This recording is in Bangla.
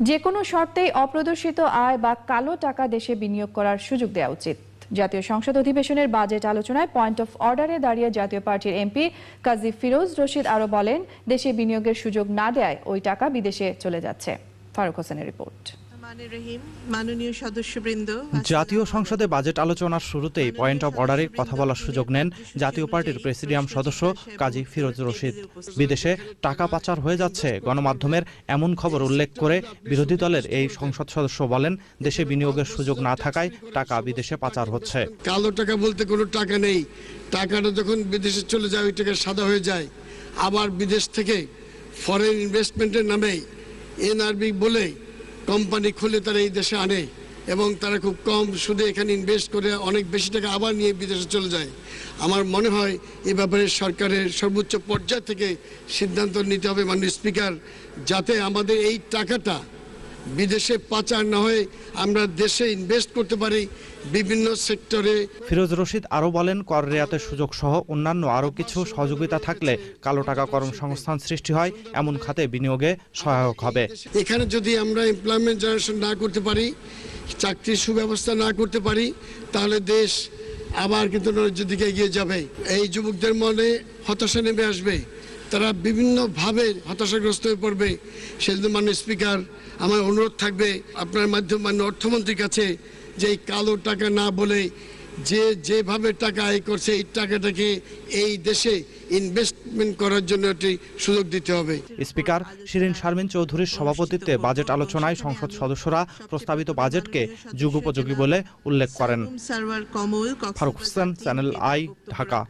যে কোনো শর্তেই অপ্রদর্শিত আয় বা কালো টাকা দেশে বিনিয়োগ করার সুযোগ দেওয়া উচিত। জাতীয় সংসদ অধিবেশনের বাজেট আলোচনায় পয়েন্ট অফ অর্ডারে দাঁড়িয়ে জাতীয় পার্টির এমপি কাজী ফিরোজ রশিদ আরও বলেন, দেশে বিনিয়োগের সুযোগ না দেয় ওই টাকা বিদেশে চলে যাচ্ছে। ফারুক হোসেনের রিপোর্ট। মাননীয় সদস্যবৃন্দ জাতীয় সংসদে বাজেট আলোচনার শুরুতেই পয়েন্ট অব অর্ডারে কথা বলার সুযোগ নেন জাতীয় পার্টির প্রেসিডিয়াম সদস্য কাজী ফিরোজ রশিদ। বিদেশে টাকা পাচার হয়ে যাচ্ছে। গণমাধ্যমের এমন খবর উল্লেখ করে বিরোধী দলের এই সংসদ সদস্য বলেন দেশে বিনিয়োগের সুযোগ না থাকায় টাকা বিদেশে পাচার হচ্ছে। কালো টাকা বলতে কোনো টাকা নেই। টাকাটা যখন বিদেশে চলে যায় ওই টাকা সাদা হয়ে যায়। আবার বিদেশ থেকে ফরেন ইনভেস্টমেন্টের নামে এনআরবি বলে কোম্পানি খুলে তারা এই দেশে আনে এবং তারা খুব কম সুদে এখানে ইনভেস্ট করে অনেক বেশি টাকা আবার নিয়ে বিদেশে চলে যায়। আমার মনে হয় এ ব্যাপারে সরকারের সর্বোচ্চ পর্যায় থেকে সিদ্ধান্ত নিতে হবে মাননীয় স্পিকার, যাতে আমাদের এই টাকাটা বিদেশে পাচার না হয়ে আমরা দেশে ইনভেস্ট করতে পারি বিভিন্ন সেক্টরে ফিরোজ রশিদ আরও বলেন কর রেয়াতের সুযোগ সহ অন্যান্য আরও কিছু সহযোগিতা থাকলে কালো টাকা কর্মসংস্থান সৃষ্টি হয় এমন খাতে বিনিয়োগে সহায়ক হবে। এখানে যদি আমরা এমপ্লয়মেন্ট জেনারেশন না করতে পারি চাকরির সুব্যবস্থা না করতে পারি তাহলে দেশ আবার কিন্তু নৈরাজ্যের দিকে এগিয়ে যাবে। এই যুবকদের মনে হতাশা নেমে আসবে। তারা বিভিন্নভাবে হতাশাগ্রস্ত হয়ে পড়বে। সেজন্য মাননীয় স্পিকার আমার অনুরোধ থাকবে আপনার মাধ্যমে মাননীয় অর্থমন্ত্রীর কাছে যে কালো টাকা না বলে যে যেভাবে টাকা আয় করছে এই টাকাটাকে এই দেশে ইনভেস্টমেন্ট করার জন্য একটি সুযোগ দিতে হবে। স্পিকার শিরিন শারমিন চৌধুরীর সভাপতিত্বে বাজেট আলোচনায় সংসদ সদস্যরা প্রস্তাবিত বাজেটকে যুগোপযোগী বলে উল্লেখ করেন। Farooq Hossain, channel I, Dhaka.